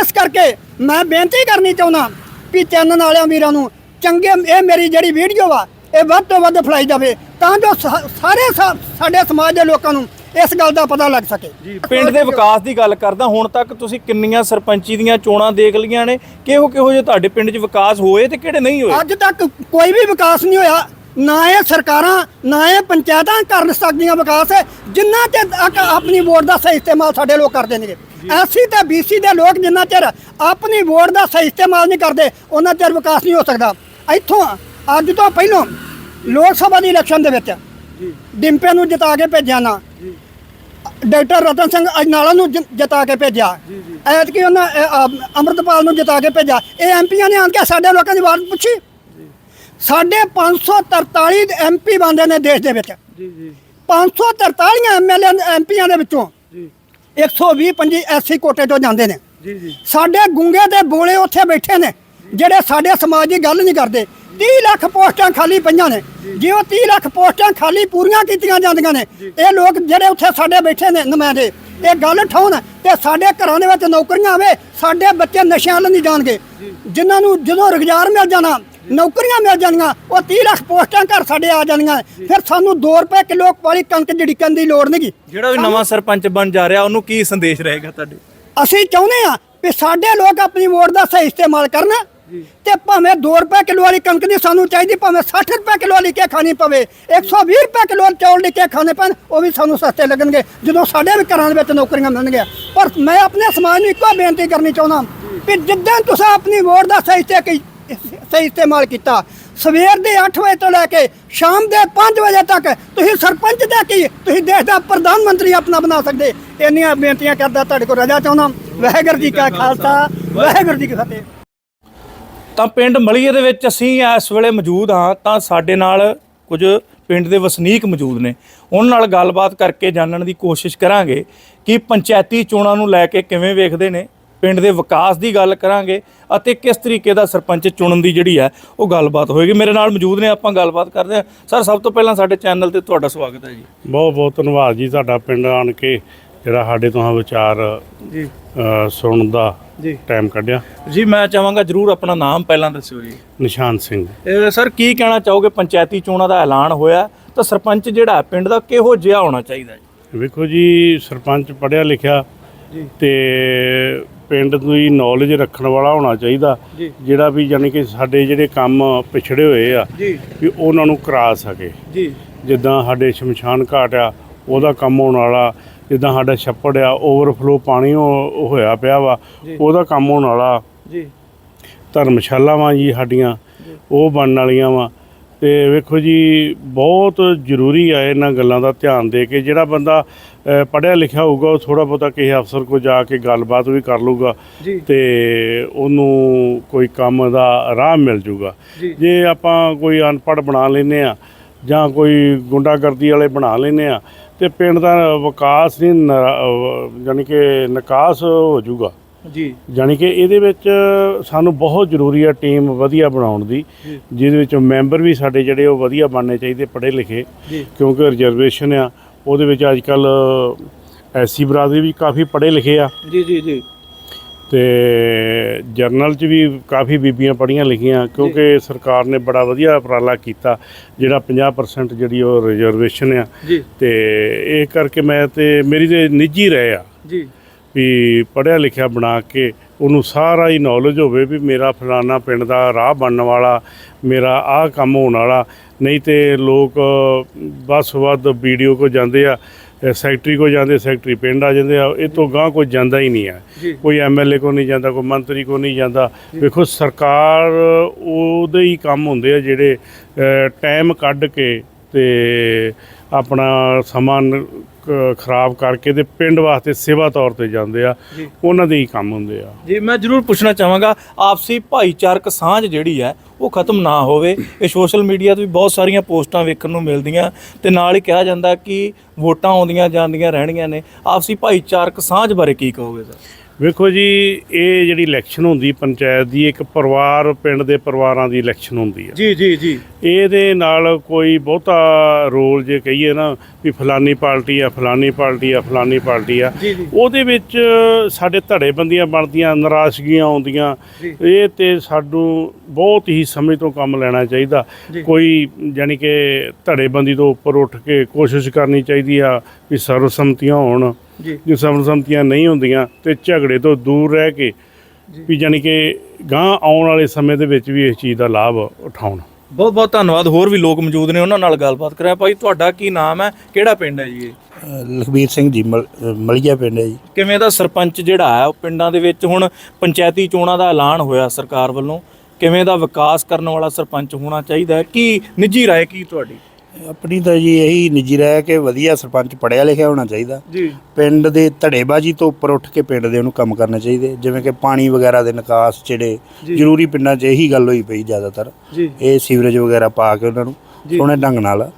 ਇਸ ਕਰਕੇ ਮੈਂ ਬੇਨਤੀ ਕਰਨੀ ਚਾਹੁੰਦਾ ਵੀ ਚੈਨਲ ਵਾਲਿਆਂ ਵੀਰਾਂ ਨੂੰ ਚੰਗੇ ਇਹ ਮੇਰੀ ਜਿਹੜੀ ਵੀਡੀਓ ਆ ਇਹ ਵੱਧ ਤੋਂ ਵੱਧ ਫਲਾਈ ਜਾਵੇ ਤਾਂ ਜੋ ਸਾਰੇ ਸਾਡੇ ਸਮਾਜ ਦੇ ਲੋਕਾਂ ਨੂੰ ਇਸ ਗੱਲ ਦਾ ਪਤਾ ਲੱਗ ਸਕੇ। ਪਿੰਡ ਦੇ ਵਿਕਾਸ ਦੀ ਗੱਲ ਕਰਦਾ ਹੁਣ ਤੱਕ ਤੁਸੀਂ ਕਿੰਨੀਆਂ ਸਰਪੰਚੀ ਦੀਆਂ ਚੋਣਾਂ ਦੇਖ ਲਈਆਂ ਨੇ ਕਿਹੋ ਕਿਹੋ ਜਿਹੇ ਤੁਹਾਡੇ ਪਿੰਡ 'ਚ ਵਿਕਾਸ ਹੋਏ ਤੇ ਕਿਹੜੇ ਨਹੀਂ ਹੋਏ? ਅੱਜ ਤੱਕ ਕੋਈ ਵੀ ਵਿਕਾਸ ਨਹੀਂ ਹੋਇਆ ਨਾ ਇਹ ਸਰਕਾਰਾਂ ਨਾ ਇਹ ਪੰਚਾਇਤਾਂ ਕਰ ਸਕਦੀਆਂ ਵਿਕਾਸ ਜਿੰਨਾ ਚਿਰ ਤੱਕ ਆਪਣੀ ਵੋਟ ਦਾ ਸਹੀ ਇਸਤੇਮਾਲ ਸਾਡੇ ਲੋਕ ਕਰਦੇ ਨੇਗੇ। ਐਸੀ ਤੇ ਬੀਸੀ ਦੇ ਲੋਕ ਜਿੰਨਾ ਚਿਰ ਆਪਣੀ ਵੋਟ ਦਾ ਸਹੀ ਇਸਤੇਮਾਲ ਨਹੀਂ ਕਰਦੇ ਉਹਨਾਂ ਚਿਰ ਵਿਕਾਸ ਨਹੀਂ ਹੋ ਸਕਦਾ। ਇੱਥੋਂ ਅੱਜ ਤੋਂ ਪਹਿਲਾਂ ਲੋਕ ਸਭਾ ਦੀ ਇਲੈਕਸ਼ਨ ਦੇ ਵਿੱਚ ਡਿੰਪੇ ਨੂੰ ਜਿਤਾ ਕੇ ਭੇਜਿਆ ਨਾ। ਡਾਕਟਰ ਰਤਨ ਸਿੰਘ ਅਜਨਾਲਾ ਨੂੰ ਜਿ- ਜਿਤਾ ਕੇ ਭੇਜਿਆ। ਐਤਕੀ ਉਹਨਾਂ ਅ, ਅ, ਅੰਮ੍ਰਿਤਪਾਲ ਨੂੰ ਜਿਤਾ ਕੇ ਭੇਜਿਆ। ਇਹ ਐਮਪੀਆਂ ਨੇ ਆਣ ਕੇ ਸਾਡੇ ਲੋਕਾਂ ਦੀ ਆਵਾਜ਼ ਪੁੱਛੀ। ਸਾਡੇ 543 ਐਮਪੀ ਬੰਦੇ ਨੇ ਦੇਸ਼ ਦੇ ਵਿੱਚ। ਜੀ ਜੀ। 543 ਐਮਐਲਏ ਐਮਪੀਆਂ ਦੇ ਵਿੱਚੋਂ ਜੀ। 120 ਪੰਜੀ ਐਸਸੀ ਕੋਟੇ ਤੋਂ ਜਾਂਦੇ ਨੇ। ਜੀ ਜੀ। ਸਾਡੇ ਗੁੰਗੇ ਤੇ ਬੋਲੇ ਉੱਥੇ ਬੈਠੇ ਨੇ। ਜਿਹੜੇ ਸਾਡੇ ਸਮਾਜ ਦੀ ਗੱਲ ਨਹੀਂ ਕਰਦੇ 30 ਲੱਖ ਪੋਸਟਾਂ ਖਾਲੀ ਪਈਆਂ ਨੇ। ਜੇ ਉਹ 30 ਲੱਖ ਪੋਸਟਾਂ ਖਾਲੀ ਪੂਰੀਆਂ ਕੀਤੀਆਂ ਜਾਂਦੀਆਂ ਨੇ ਇਹ ਲੋਕ ਜਿਹੜੇ ਉੱਥੇ ਸਾਡੇ ਬੈਠੇ ਨੇ ਨੁਮਾਇੰਦੇ ਇਹ ਗੱਲ ਠਾਉਣ ਤੇ ਸਾਡੇ ਘਰਾਂ ਦੇ ਵਿੱਚ ਨੌਕਰੀਆਂ ਆਵੇ ਸਾਡੇ ਬੱਚੇ ਨਸ਼ਿਆਂ ਵੱਲ ਨਹੀਂ ਜਾਣਗੇ। ਜਿਨ੍ਹਾਂ ਨੂੰ ਜਦੋਂ ਰੁਜ਼ਗਾਰ ਮਿਲ ਜਾਣਾ ਨੌਕਰੀਆਂ ਮਿਲ ਜਾਣੀਆਂ ਉਹ 30 ਲੱਖ ਪੋਸਟਾਂ ਘਰ ਸਾਡੇ ਆ ਜਾਣੀਆਂ। ਫਿਰ ਸਾਨੂੰ 2 ਰੁਪਏ ਕਿਲੋ ਵਾਲੀ ਕਣਕ ਜੜਿਕਣ ਦੀ ਲੋੜ ਨਹੀਂਗੀ। ਜਿਹੜਾ ਵੀ ਨਵਾਂ ਸਰਪੰਚ ਬਣ ਜਾ ਰਿਹਾ ਉਹਨੂੰ ਕੀ ਸੰਦੇਸ਼ ਰਹੇਗਾ ਤੁਹਾਡੇ? ਅਸੀਂ ਚਾਹੁੰਦੇ ਆ ਵੀ ਸਾਡੇ ਲੋਕ ਆਪਣੀ ਵੋਟ ਦਾ ਸਹੀ ਇਸਤੇਮਾਲ ਕਰਨ। ਤੇ ਭਾਵੇਂ 2 ਰੁਪਏ ਕਿਲੋ ਵਾਲੀ ਕਣਕ ਦੀ ਸਾਨੂੰ ਚਾਹੀਦੀ, ਭਾਵੇਂ 60 ਰੁਪਏ ਕਿਲੋ ਵਾਲੀ ਕੇ ਖਾਣੀ ਪਵੇ 120 ਰੁਪਏ ਕਿਲੋ ਚੌਲ ਦੇ ਕੇ ਖਾਣੇ ਪੈਣ, ਉਹ ਵੀ ਸਾਨੂੰ ਸਸਤੇ ਲੱਗਣਗੇ। ਜਦੋਂ ਸਾਡੇ ਵੀ ਘਰਾਂ ਦੇ ਵਿੱਚ ਨੌਕਰੀਆਂ ਮਿਲਣਗੀਆਂ। ਪਰ ਮੈਂ ਆਪਣੇ ਸਮਾਜ ਨੂੰ ਇੱਕੋ ਬੇਨਤੀ ਕਰਨੀ ਚਾਹੁੰਦਾ ਵੀ ਜਿੱਦਾਂ ਤੁਸੀਂ ਆਪਣੀ ਵੋਟ ਦਾ ਸਹੀ ਤੇ ਸਹੀ ਇਸਤੇਮਾਲ ਕੀਤਾ, ਸਵੇਰ ਦੇ 8 ਵਜੇ ਤੋਂ ਲੈ ਕੇ ਸ਼ਾਮ ਦੇ 5 ਵਜੇ ਤੱਕ ਤੁਸੀਂ ਸਰਪੰਚ ਦਾ ਕੀ, ਤੁਸੀਂ ਦੇਸ਼ ਦਾ ਪ੍ਰਧਾਨ ਮੰਤਰੀ ਆਪਣਾ ਬਣਾ ਸਕਦੇ। ਇੰਨੀਆਂ ਬੇਨਤੀਆਂ ਕਰਦਾ ਤੁਹਾਡੇ ਕੋਲ ਰਜਾ ਚਾਹੁੰਦਾ ਵਾਹਿਗੁਰੂ ਜੀ ਕਾ ਖਾਲਸਾ, ਵਾਹਿਗੁਰੂ ਜੀ ਕੀ ਫਤਿਹ। ਤਾਂ ਪਿੰਡ ਮਲੀਏ ਦੇ ਵਿੱਚ ਅਸੀਂ ਇਸ ਵੇਲੇ ਮੌਜੂਦ ਹਾਂ, ਤਾਂ ਸਾਡੇ ਨਾਲ ਕੁਝ ਪਿੰਡ ਦੇ ਵਸਨੀਕ ਮੌਜੂਦ ਨੇ। ਉਹਨਾਂ ਨਾਲ ਗੱਲਬਾਤ ਕਰਕੇ ਜਾਣਨ ਦੀ ਕੋਸ਼ਿਸ਼ ਕਰਾਂਗੇ ਕਿ ਪੰਚਾਇਤੀ ਚੋਣਾਂ ਨੂੰ ਲੈ ਕੇ ਕਿਵੇਂ ਵੇਖਦੇ ਨੇ, ਪਿੰਡ ਦੇ ਵਿਕਾਸ ਦੀ ਗੱਲ ਕਰਾਂਗੇ ਅਤੇ ਕਿਸ ਤਰੀਕੇ ਦਾ ਸਰਪੰਚ ਚੁਣਨ ਦੀ ਜਿਹੜੀ ਹੈ, ਉਹ ਗੱਲਬਾਤ ਹੋਏਗੀ। ਮੇਰੇ ਨਾਲ ਮੌਜੂਦ ਨੇ, ਆਪਾਂ ਗੱਲਬਾਤ ਕਰਦੇ ਹਾਂ। ਸਰ, ਸਭ ਤੋਂ ਪਹਿਲਾਂ ਸਾਡੇ ਚੈਨਲ ਤੇ ਤੁਹਾਡਾ ਸਵਾਗਤ ਹੈ ਜੀ। ਬਹੁਤ ਬਹੁਤ ਧੰਨਵਾਦ ਜੀ, ਤੁਹਾਡਾ ਪਿੰਡ ਆਣ ਕੇ। ਜਿਹੜਾ ਸਾਡੇ ਤੋਂ ਵਿਚਾਰ ਜੀ। ਸੁਣਨ ਦਾ ਜੀ। ਟਾਈਮ ਕੱਢਿਆ। ਜੀ ਮੈਂ ਚਾਹਾਂਗਾ ਜਰੂਰ ਆਪਣਾ ਨਾਮ ਪਹਿਲਾਂ ਦੱਸਿਓ ਜੀ। ਨਿਸ਼ਾਨ ਸਿੰਘ। ਸਰ ਕੀ ਕਹਿਣਾ ਚਾਹੋਗੇ? ਪੰਚਾਇਤੀ ਚੋਣਾਂ ਦਾ ਐਲਾਨ ਹੋਇਆ ਤਾਂ ਸਰਪੰਚ ਜਿਹੜਾ ਪਿੰਡ ਦਾ ਕਿਹੋ ਜਿਹਾ ਹੋਣਾ ਚਾਹੀਦਾ ਜੀ ਵੇਖੋ ਜੀ ਸਰਪੰਚ ਪੜਿਆ ਲਿਖਿਆ ਜੀ। ਤੇ ਪਿੰਡ ਦੀ ਨੌਲੇਜ ਰੱਖਣ ਵਾਲਾ ਹੋਣਾ ਚਾਹੀਦਾ। ਜਿਹੜਾ ਵੀ ਯਾਨੀ ਕਿ ਸਾਡੇ ਜਿਹੜੇ ਕੰਮ ਪਿਛੜੇ ਹੋਏ ਆ ਵੀ ਉਹਨਾਂ ਨੂੰ ਕਰਾ ਸਕੇ। ਜੀ। ਜਿੱਦਾਂ ਸਾਡੇ ਸ਼ਮਸ਼ਾਨ ਘਾਟ ਆ ਉਹਦਾ ਕੰਮ ਹੋਣ ਵਾਲਾ ਜਿੱਦਾਂ ਸਾਡਾ ਛੱਪੜ ਆ ਓਵਰਫਲੋ ਪਾਣੀ ਉਹ ਹੋਇਆ ਪਿਆ ਵਾ। ਉਹਦਾ ਕੰਮ ਹੋਣ ਵਾਲਾ ਜੀ। ਧਰਮਸ਼ਾਲਾਵਾਂ ਜੀ ਸਾਡੀਆਂ ਉਹ ਬਣਨ ਵਾਲੀਆਂ ਵਾ। ਤੇ ਵੇਖੋ ਜੀ ਬਹੁਤ ਜ਼ਰੂਰੀ ਆ ਇਹਨਾਂ ਗੱਲਾਂ ਦਾ ਧਿਆਨ ਦੇ ਕੇ ਜਿਹੜਾ ਬੰਦਾ ਅ, ਪੜ੍ਹਿਆ ਲਿਖਿਆ ਹੋਊਗਾ ਉਹ ਥੋੜਾ ਬਹੁਤਾ ਕਿਸੇ ਅਫਸਰ ਕੋਲ ਜਾ ਕੇ ਗੱਲਬਾਤ ਵੀ ਕਰ ਲੂਗਾ ਤੇ ਉਹਨੂੰ ਕੋਈ ਕੰਮ ਦਾ ਰਾਹ ਮਿਲ ਜੂਗਾ। ਜੀ। ਆਪਾਂ ਕੋਈ ਅਨਪੜ੍ਹ ਬਣਾ ਲੈਨੇ ਆ ਜਾਂ ਕੋਈ ਗੁੰਡਾਗਰਦੀ ਵਾਲੇ ਬਣਾ ਲੈਨੇ ਆ ਤੇ ਪਿੰਡ ਦਾ ਵਿਕਾਸ ਨਹੀਂ ਨ- ਯਾਨੀ ਕਿ ਨਿਕਾਸ ਹੋ ਜੂਗਾ ਜੀ। ਜਾਣੀ ਕਿ ਇਹਦੇ ਵਿੱਚ ਸਾਨੂੰ ਬਹੁਤ ਜ਼ਰੂਰੀ ਆ ਟੀਮ ਵਧੀਆ ਬਣਾਉਣ ਦੀ ਜੀ। ਜਿਹਦੇ ਵਿੱਚ ਮੈਂਬਰ ਵੀ ਸਾਡੇ ਜਿਹੜੇ ਉਹ ਵਧੀਆ ਬਣਨੇ ਚਾਹੀਦੇ ਪੜ੍ਹੇ ਲਿਖੇ ਜੀ। ਕਿਉਂਕਿ ਰਿਜ਼ਰਵੇਸ਼ਨ ਆ ਉਹਦੇ ਵਿੱਚ ਅੱਜ ਕੱਲ ਐਸੀ ਬਰਾਦਰੀ ਵੀ ਕਾਫੀ ਪੜ੍ਹੇ ਲਿਖੇ ਆ। ਜੀ ਜੀ ਜੀ। ਤੇ ਜਰਨਲ 'ਚ ਵੀ ਕਾਫੀ ਬੀਬੀਆਂ ਪੜ੍ਹੀਆਂ ਲਿਖੀਆਂ ਕਿਉਂਕਿ ਸਰਕਾਰ ਨੇ ਬੜਾ ਵਧੀਆ ਉਪਰਾਲਾ ਕੀਤਾ ਜਿਹੜਾ 50% ਜਿਹੜੀ ਉਹ ਰਿਜ਼ਰਵੇਸ਼ਨ ਆ। ਤੇ ਇਹ ਕਰਕੇ ਮੈਂ ਤੇ ਮੇਰੀ ਤੇ ਨਿੱਜੀ ਰਹੇ ਆ। ਜੀ। ਵੀ ਪੜ੍ਹਿਆ ਲਿਖਿਆ ਬਣਾ ਕੇ ਉਹਨੂੰ ਸਾਰਾ ਹੀ ਨੌਲੇਜ ਹੋਵੇ ਵੀ ਮੇਰਾ ਫਲਾਨਾ ਪਿੰਡ ਦਾ ਰਾਹ ਬਣਨ ਵਾਲਾ ਮੇਰਾ ਆਹ ਕੰਮ ਹੋਣ ਵਾਲਾ ਨਹੀਂ ਤੇ ਲੋਕ ਬਸ ਵੱਧ ਵੀਡੀਓ ਕੋ ਜਾਂਦੇ ਆ। ਸੈਕਟਰੀ ਕੋ ਜਾਂਦੇ ਸੈਕਟਰੀ ਪਿੰਡ ਆ ਜਾਂਦੇ ਆ ਇਹ ਤੋਂ ਗਾਂ ਕੋਈ ਜਾਂਦਾ ਹੀ ਨਹੀਂ ਆ। ਕੋਈ ਐਮਐਲਏ ਕੋ ਨਹੀਂ ਜਾਂਦਾ ਕੋਈ ਮੰਤਰੀ ਕੋ ਨਹੀਂ ਜਾਂਦਾ। ਵੇਖੋ ਸਰਕਾਰ ਉਹਦੇ ਹੀ ਕੰਮ ਹੁੰਦੇ ਆ ਜਿਹੜੇ ਟਾਈਮ ਕੱਢ ਕੇ ਤੇ ਆਪਣਾ ਸਮਾਂ ਖਰਾਬ ਕਰਕੇ ਤੇ ਪਿੰਡ ਵਾਸਤੇ ਸੇਵਾ ਤੌਰ ਤੇ ਜਾਂਦੇ ਆ। ਉਹਨਾਂ ਦੇ ਹੀ ਕੰਮ ਹੁੰਦੇ ਆ। ਜੀ ਮੈਂ ਜ਼ਰੂਰ ਪੁੱਛਣਾ ਚਾਹਾਂਗਾ ਆਪਸੀ ਭਾਈਚਾਰਕ ਸਾਂਝ ਜਿਹੜੀ ਹੈ ਉਹ ਖਤਮ ਨਾ ਹੋਵੇ। ਇਹ ਸੋਸ਼ਲ ਮੀਡੀਆ ਤੇ ਵੀ ਬਹੁਤ ਸਾਰੀਆਂ ਪੋਸਟਾਂ ਵੇਖਣ ਨੂੰ ਮਿਲਦੀਆਂ ਤੇ ਨਾਲ ਹੀ ਕਿਹਾ ਜਾਂਦਾ ਕਿ ਵੋਟਾਂ ਆਉਂਦੀਆਂ ਜਾਂਦੀਆਂ ਰਹਿਣੀਆਂ ਨੇ। ਆਪਸੀ ਭਾਈਚਾਰਕ ਸਾਂਝ ਬਾਰੇ ਕੀ ਕਹੋਗੇ ਸਰ? ਵੇਖੋ ਜੀ ਇਹ ਜਿਹੜੀ ਇਲੈਕਸ਼ਨ ਹੁੰਦੀ ਪੰਚਾਇਤ ਦੀ ਇੱਕ ਪਰਿਵਾਰ ਪਿੰਡ ਦੇ ਪਰਿਵਾਰਾਂ ਦੀ ਇਲੈਕਸ਼ਨ ਹੁੰਦੀ ਹੈ ਜੀ ਜੀ ਜੀ ਇਹਦੇ ਨਾਲ ਕੋਈ ਬਹੁਤਾ ਰੋਲ ਜੇ ਕਹੀਏ ਨਾ ਵੀ ਫਲਾਨੀ ਪਾਰਟੀ ਆ ਫਲਾਨੀ ਪਾਰਟੀ ਆ ਫਲਾਨੀ ਪਾਰਟੀ ਆ। ਉਹਦੇ ਵਿੱਚ ਸਾਡੇ ਧੜੇ ਬੰਦੀਆਂ ਬਣਦੀਆਂ ਨਾਰਾਜ਼ਗੀਆਂ ਆਉਂਦੀਆਂ। ਇਹ ਤੇ ਸਾਨੂੰ ਬਹੁਤ ਹੀ ਸਮਝ ਤੋਂ ਕੰਮ ਲੈਣਾ ਚਾਹੀਦਾ। ਕੋਈ ਯਾਨੀ ਕਿ ਧੜੇ ਬੰਦੀ ਤੋਂ ਉੱਪਰ ਉੱਠ ਕੇ ਕੋਸ਼ਿਸ਼ ਕਰਨੀ ਚਾਹੀਦੀ ਆ ਵੀ ਸਰਵਸੰਮਤੀਆਂ ਹੋਣ ਜੀ। ਜੇ ਸਰਵਸੰਮਤੀਆਂ ਨਹੀਂ ਹੁੰਦੀਆਂ ਤੇ ਝਗੜੇ ਤੋਂ ਦੂਰ ਰਹਿ ਕੇ ਵੀ ਯਾਨੀ ਕਿ ਗਾਂ ਆਉਣ ਵਾਲੇ ਸਮੇਂ ਦੇ ਵਿੱਚ ਵੀ ਇਸ ਚੀਜ਼ ਦਾ ਲਾਭ ਉਠਾਉਣ। ਬਹੁਤ ਬਹੁਤ ਧੰਨਵਾਦ। ਹੋਰ ਵੀ ਲੋਕ ਮੌਜੂਦ ਨੇ ਉਹਨਾਂ ਨਾਲ ਗੱਲਬਾਤ ਕਰਾਂ ਭਾਈ ਤੁਹਾਡਾ ਕੀ ਨਾਮ ਹੈ? ਕਿਹੜਾ ਪਿੰਡ ਹੈ ਜੀ ਇਹ? ਲਖਬੀਰ ਸਿੰਘ ਜੀ ਮਲੀਆ ਪਿੰਡ ਹੈ ਜੀ। ਕਿਵੇਂ ਦਾ ਸਰਪੰਚ ਜਿਹੜਾ ਹੈ ਉਹ ਪਿੰਡਾਂ ਦੇ ਵਿੱਚ ਹੁਣ ਪੰਚਾਇਤੀ ਚੋਣਾਂ ਦਾ ਐਲਾਨ ਹੋਇਆ ਸਰਕਾਰ ਵੱਲੋਂ? ਕਿਵੇਂ ਦਾ ਵਿਕਾਸ ਕਰਨ ਵਾਲਾ ਸਰਪੰਚ ਹੋਣਾ ਚਾਹੀਦਾ ਹੈ? ਕੀ ਨਿੱਜੀ ਰਾਏ ਕੀ ਤੁਹਾਡੀ? ਆਪਣੀ ਤਾਂ ਜੀ ਇਹੀ ਨਿੱਜੀ ਰਹਿ ਕਿ ਵਧੀਆ ਸਰਪੰਚ ਪੜਿਆ ਲਿਖਿਆ ਹੋਣਾ ਚਾਹੀਦਾ। ਜੀ। ਪਿੰਡ ਦੇ ਧੜੇਬਾਜੀ ਤੋਂ ਉੱਪਰ ਉੱਠ ਕੇ ਪਿੰਡ ਦੇ ਉਹਨੂੰ ਕੰਮ ਕਰਨੇ ਚਾਹੀਦੇ। ਜਿਵੇਂ ਕਿ ਪਾਣੀ ਵਗੈਰਾ ਦੇ ਨਿਕਾਸ ਜਿਹੜੇ ਜ਼ਰੂਰੀ ਪਿੰਡਾਂ 'ਚ ਇਹੀ ਗੱਲ ਹੋਈ ਪਈ ਜ਼ਿਆਦਾਤਰ। ਇਹ ਸੀਵਰੇਜ ਵਗੈਰਾ ਪਾ ਕੇ ਉਹਨਾਂ ਨੂੰ ਸੋਹਣੇ ਢੰਗ ਨਾਲ